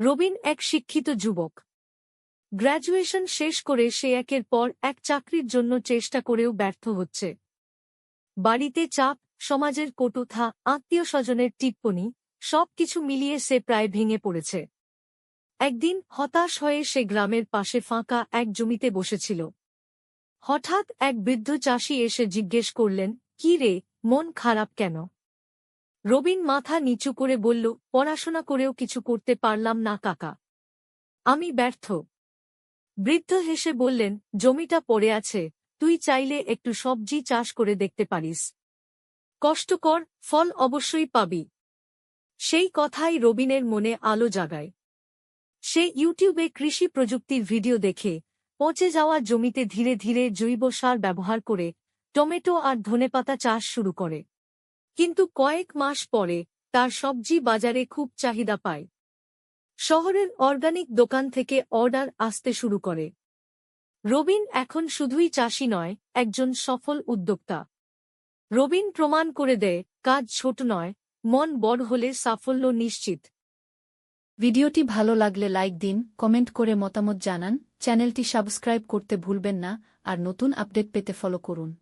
রবিন এক শিক্ষিত যুবক। গ্র্যাজুয়েশন শেষ করে সে একের পর এক চাকরির জন্য চেষ্টা করেও ব্যর্থ হচ্ছে। বাড়িতে চাপ, সমাজের কটুথা আত্মীয় স্বজনের টিপ্পনি, সবকিছু মিলিয়ে সে প্রায় ভেঙে পড়েছে। একদিন হতাশ হয়ে সে গ্রামের পাশে ফাঁকা এক জমিতে বসেছিল। হঠাৎ এক বৃদ্ধ চাষি এসে জিজ্ঞেস করলেন, কি রে, মন খারাপ কেন? রবিন মাথা নিচু করে বলল, পড়াশোনা করেও কিছু করতে পারলাম না, কাকা। আমি ব্যর্থ। বৃদ্ধ হেসে বললেন, জমিটা পড়ে আছে, তুই চাইলে একটু সবজি চাষ করে দেখতে পারিস। কষ্টকর ফল অবশ্যই পাবি। সেই কথাই রবিনের মনে আলো জাগায়। সে ইউটিউবে কৃষি প্রযুক্তির ভিডিও দেখে, পচে যাওয়া জমিতে ধীরে ধীরে জৈব সার ব্যবহার করে, টমেটো আর ধনেপাতা চাষ শুরু করে। কিন্তু কয়েক মাস পরে তার সবজি বাজারে খুব চাহিদা পায়। শহরের অর্গানিক দোকান থেকে অর্ডার আসতে শুরু করে। রবিন এখন শুধুই চাষি নয়, একজন সফল উদ্যোক্তা। রবিন প্রমাণ করে দেয়, কাজ ছোট নয়, মন বড় হলে সাফল্য নিশ্চিত। ভিডিওটি ভালো লাগলে লাইক দিন, কমেন্ট করে মতামত জানান, চ্যানেলটি সাবস্ক্রাইব করতে ভুলবেন না, আর নতুন আপডেট পেতে ফলো করুন।